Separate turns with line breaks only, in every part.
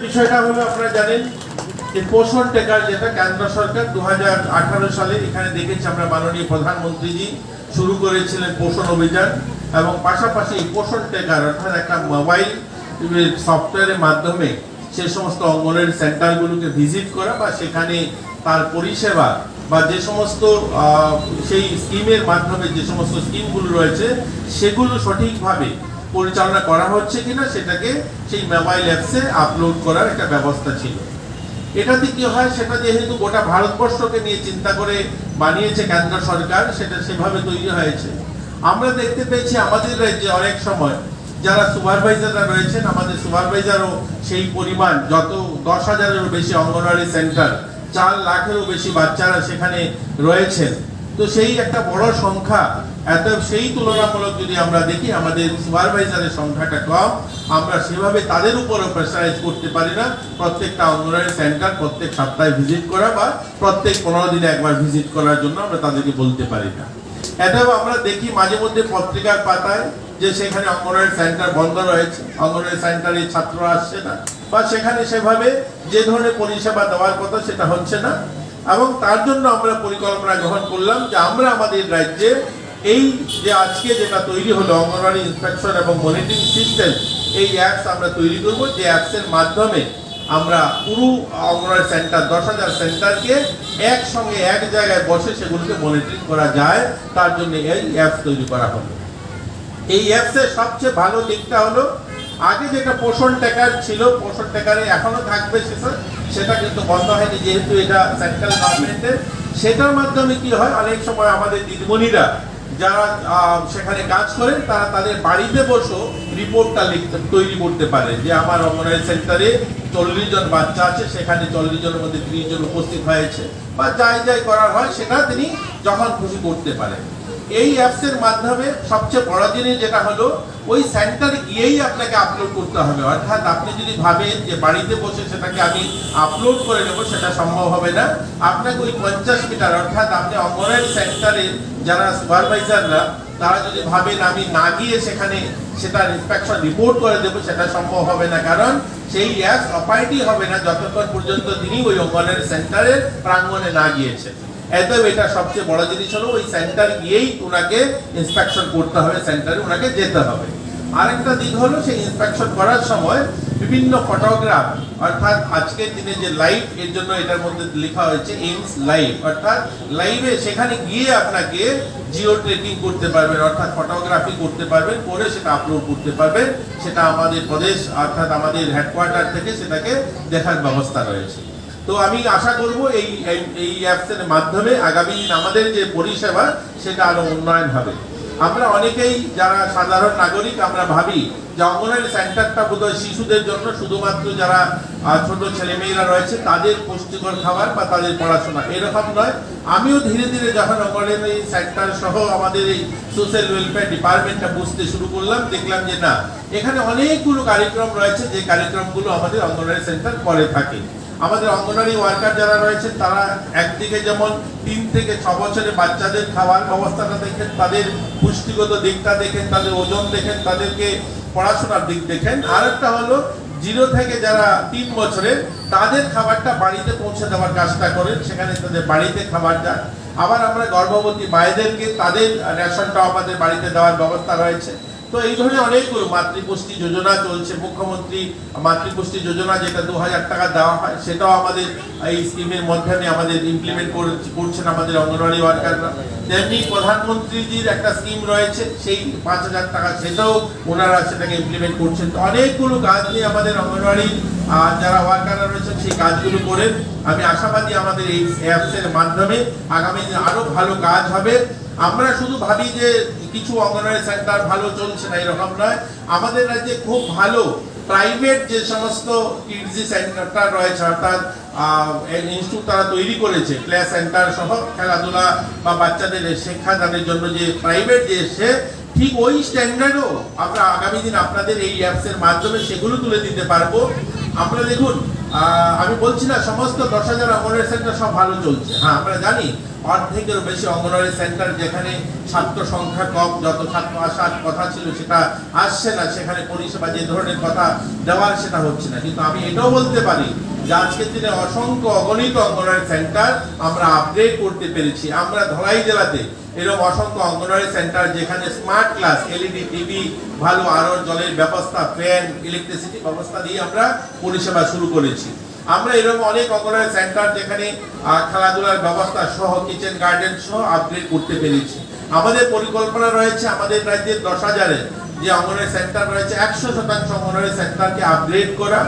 বিষয়টা হলো আপনারা জানেন যে পোষণ টেকার যেটা কেন্দ্র সরকার দু হাজার আঠারো সালে এখানে দেখেছি আমরা মাননীয় প্রধানমন্ত্রীজি শুরু করেছিলেন পোষণ অভিযান এবং পাশাপাশি পোষণ টেকার অর্থাৎ একটা মোবাইল সফটওয়্যারের মাধ্যমে সে সমস্ত অঙ্গনওয়াড়ি সেন্টারগুলোকে ভিজিট করা বা সেখানে তার পরিষেবা বা যে সমস্ত সেই স্কিমের মাধ্যমে যে সমস্ত স্কিমগুলো রয়েছে, সেগুলো সঠিকভাবে পরিচালনা করা হচ্ছে কিনা সেটাকে সেই মোবাইল অ্যাপসে আপলোড করার একটা ব্যবস্থা ছিল। এটাতে কি হয়, সেটা যেহেতু গোটা ভারতবর্ষকে নিয়ে চিন্তা করে বানিয়েছে কেন্দ্র সরকার, সেটা সেভাবে তৈরি হয়েছে। আমরা দেখতে পেয়েছি আমাদের রাজ্যে অনেক সময় যারা সুপারভাইজাররা রয়েছেন, আমাদের সুপারভাইজারও সেই পরিমাণ, যত দশ হাজারেরও বেশি অঙ্গনওয়াড়ি সেন্টার চার লাখেরও বেশি বাচ্চারা সেখানে রয়েছেন। তো সেই একটা বড় সংখ্যা এত সেই তুলনামূলক যদি আমরা দেখি, আমাদের সুপারভাইজারের সংখ্যাটা কম, আমরা সেভাবে তাদের উপরও প্রেসারাইজ করতে পারি না। প্রত্যেকটা অঙ্গনওয়াড়ি সেন্টার প্রত্যেক সপ্তাহে ভিজিট করা বা প্রত্যেক পনেরো দিনে একবার ভিজিট করার জন্য আমরা তাদেরকে বলতে পারি না। এটাও আমরা দেখি মাঝে মধ্যে পত্রিকার পাতায় যে সেখানে অঙ্গনওয়াড়ি সেন্টার বন্ধ রয়েছে অঙ্গনওয়াড়ি সেন্টারে ছাত্র আসছে না, বা সেখানে সেভাবে যে ধরনের পরিষেবা দেওয়ার কথা সেটা হচ্ছে না। এবং তার জন্য আমরা পরিকল্পনা গ্রহণ করলাম যে আমরা আমাদের রাজ্যে এই যে আজকে যেটা তৈরি হলো অঙ্গনওয়াড়ি ইন্সপেকশন এবং মনিটরিং সিস্টেম, এই অ্যাপস আমরা তৈরি করব। যে অ্যাপসের মাধ্যমে আমরা পুরো অঙ্গনওয়াড়ি সেন্টার, দশ হাজার সেন্টারকে একসঙ্গে এক জায়গায় বসে সেগুলোকে মনিটরিং করা যায়। তার জন্য এই অ্যাপস তৈরি করা হবে এই অ্যাপসের সবচেয়ে ভালো দিকটা হলো, আগে যেটা পোষণ টেকার ছিল, পোষণ ট্যাকারে এখনও থাকবে সেটা সেটা কিন্তু বন্ধ হয়নি, যেহেতু এটা সেন্ট্রাল গভর্নমেন্টের সেটার মাধ্যমে কি হয়, অনেক সময় আমাদের দিদিমণিরা যারা সেখানে কাজ করেন, তারা তাদের বাড়িতে বসেও রিপোর্টটা লিখতে, তৈরি করতে পারে যে আমার অঙ্গনওয়াড়ি সেন্টারে চল্লিশ জন বাচ্চা আছে, সেখানে চল্লিশ জনের মধ্যে ত্রিশ জন উপস্থিত হয়েছে। বা যাই যাই করার হয়, সেটা তিনি যখন খুশি করতে পারেন। এই অ্যাপসের মাধ্যমে সবচেয়ে বড় জিনিস যেটা হলো, ওই সেন্টারে গিয়েই আপনাকে আপলোড করতে হবে। অর্থাৎ আপনি যদি ভাবেন যে বাড়িতে বসে সেটাকে আমি আপলোড করে নেব, সেটা সম্ভব হবে না। আপনাকে ওই পঞ্চাশ মিটার, অর্থাৎ আপনি অঙ্গনওয়াড়ি সেন্টারে যারা সুপারভাইজাররা তারা যদি ভাবেন আমি না গিয়ে সেখানে সেটা ইন্সপেকশন রিপোর্ট করে দেবো, সেটা সম্ভব হবে না। কারণ সেই অ্যাপস অপারেটই হবে না, যতক্ষণ পর্যন্ত তিনি ওই অঙ্গনওয়াড়ি সেন্টারের প্রাঙ্গণে না গিয়েছেন এত এটা সবচেয়ে বড় জিনিস হলো ওই সেন্টার গিয়েই ওনাকে ইন্সপেকশন করতে হবে সেন্টারে ওনাকে যেতে হবে। আরেকটা দিক হলো সেই ইন্সপেকশন করার সময় বিভিন্ন ফটোগ্রাফ অর্থাৎ আজকের দিনে যে লাইভ এর জন্য এটার মধ্যে লেখা হয়েছে এইমস লাইভ অর্থাৎ লাইভে সেখানে গিয়ে আপনাকে জিও ট্রেকিং করতে পারবেন, অর্থাৎ ফটোগ্রাফি করতে পারবেন, করে সেটা আপলোড করতে পারবেন। সেটা আমাদের প্রদেশ, অর্থাৎ আমাদের হেডকোয়ার্টার থেকে সেটাকে দেখার ব্যবস্থা রয়েছে। তো আমি আশা করব এই, এই- অ্যাপসের মাধ্যমে আগামী দিন আমাদের যে পরিষেবা, সেটা আরও উন্নয়ন হবে। আমরা অনেকেই যারা সাধারণ নাগরিক, আমরা ভাবি যে অঙ্গনওয়াড়ি সেন্টারটা বোধহয় শিশুদের জন্য শুধুমাত্র যারা ছোট ছেলেমেয়েরা রয়েছে, তাদের পুষ্টিকর খাবার বা তাদের পড়াশোনা। এরকম নয়। আমিও ধীরে ধীরে যখন অঙ্গনওয়াড়ি সেন্টার সহ আমাদের এই সোশ্যাল ওয়েলফেয়ার ডিপার্টমেন্টটা বুঝতে শুরু করলাম, দেখলাম যে না, এখানে অনেকগুলো কার্যক্রম রয়েছে, যে কার্যক্রমগুলো আমাদের অঙ্গনওয়াড়ি সেন্টার করে থাকে। আমাদের অঙ্গনওয়াড়ি ওয়ার্কার যারা রয়েছেন তারা একদিকে যেমন তিন থেকে ছ বছরের বাচ্চাদের খাওয়ার ব্যবস্থাটা দেখেন, তাদের পুষ্টিগত দিকটা দেখেন, তাদের ওজন দেখেন, তাদেরকে পড়াশোনার দিক দেখেন। আর একটা হলো, জিরো থেকে যারা তিন বছরের, তাদের খাবারটা বাড়িতে পৌঁছে দেওয়ার কাজটা করেন, সেখানে তাদের বাড়িতে খাবার যায় আবার আমরা গর্ভবতী মায়েদেরকে তাদের রেশনটাও আমাদের বাড়িতে দেওয়ার ব্যবস্থা রয়েছে। তো এই ধরনের অনেকগুলো মাতৃপুষ্টি যোজনা চলছে, মুখ্যমন্ত্রী মাতৃপুষ্টি যোজনা যেটা দু হাজার টাকা দেওয়া হয়, সেটাও আমাদের এই স্কিমের মাধ্যমে আমাদের ইমপ্লিমেন্ট করছেন আমাদের অঙ্গনওয়াড়ি ওয়ার্কাররা। তেমনি প্রধানমন্ত্রীজির একটা স্কিম রয়েছে, সেই পাঁচ হাজার টাকা সেটাও ওনারা সেটাকে ইমপ্লিমেন্ট করছেন। তো অনেকগুলো কাজ নিয়ে আমাদের অঙ্গনওয়াড়ি যারা ওয়ার্কাররা রয়েছেন, সেই কাজগুলো করেন। আমি আশাবাদী আমাদের এই অ্যাপসের মাধ্যমে আগামী দিনে আরও ভালো কাজ হবে। আমরা শুধু ভাবি যে কিছু অঙ্গনওয়াড়ি সেন্টার ভালো চলছে না, এরকম নয়। আমাদের রাজ্যে খুব ভালো প্রাইভেট যে সমস্ত কিডজি সেন্টার রয়েছে, অর্থাৎ ইনস্টিটিউট তারা তৈরি করেছে প্লে সেন্টার সহ খেলাধুলা বা বাচ্চাদের শিক্ষাদানের জন্য যে প্রাইভেট যে এসছে, ঠিক ওই স্ট্যান্ডার্ডও আমরা আগামী দিন আপনাদের এই অ্যাপসের মাধ্যমে সেগুলো তুলে দিতে পারব। আমরা দেখুন আমি বলছি না, সমস্ত দশ হাজার অঙ্গনওয়াড়ি সেন্টার সব ভালো চলছে। হ্যাঁ আমরা জানি অর্ধেকেরও বেশি অঙ্গনওয়াড়ি সেন্টার যেখানে ছাত্র সংখ্যা কম, যত ছাত্র আসার কথা ছিল সেটা আসছে না, সেখানে পরিষেবা যে ধরনের কথা দেওয়ার সেটা হচ্ছে না। কিন্তু আমি এটাও বলতে পারি যে আজকের দিনে অসংখ্য অগণিত অঙ্গনওয়াড়ি সেন্টার আমরা আপগ্রেড করতে পেরেছি। আমরা ধলাই জেলাতে এরকম অসংখ্য অঙ্গনওয়াড়ি সেন্টার যেখানে স্মার্ট ক্লাস এলইডি টিভি ভালো আরও জলের ব্যবস্থা ফ্যান ইলেকট্রিসিটি ব্যবস্থা দিয়ে আমরা পরিষেবা শুরু করেছি। আমরা এরকম অনেক অঙ্গনওয়াড়ি সেন্টার যেখানে খেলাধুলার ব্যবস্থা সহ কিচেন গার্ডেন সহ আপগ্রেড করতে পেরেছি। আমাদের পরিকল্পনা রয়েছে আমাদের রাজ্যের দশ হাজারে যে অঙ্গনওয়াড়ি সেন্টার রয়েছে, একশো শতাংশ অঙ্গনওয়াড়ি সেন্টারকে আপগ্রেড করা।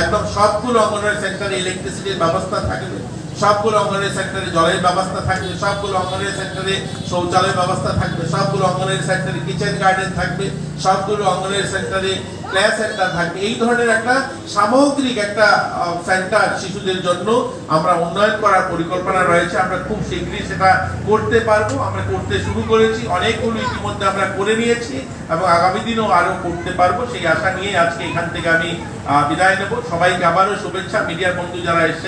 একদম সবগুলো অঙ্গনওয়াড়ি সেন্টারে ইলেকট্রিসিটির ব্যবস্থা থাকবে। সবগুলো অঙ্গনওয়াড়ি সেন্টারে জলের ব্যবস্থা থাকবে, সবগুলো অঙ্গনের সেন্টারে শৌচালয় ব্যবস্থা থাকবে, সবগুলো অঙ্গনের সেন্টারে কিচেন গার্ডেন থাকবে, সবগুলো অঙ্গনের সেন্টারে প্লে সেন্টার থাকবে। এই ধরনের একটা সামগ্রিক একটা সেন্টার শিশুদের জন্য আমরা উন্নয়ন করার পরিকল্পনা রয়েছে। আমরা খুব শীঘ্রই সেটা করতে পারব। আমরা করতে শুরু করেছি। অনেকগুলো ইতিমধ্যে আমরা করে নিয়েছি এবং আগামী দিনেও আরও করতে পারব। সেই আশা নিয়ে আজকে এখান থেকে আমি বিদায় নেব। সবাইকে আবারও শুভেচ্ছা। মিডিয়ার বন্ধু যারা এসেছে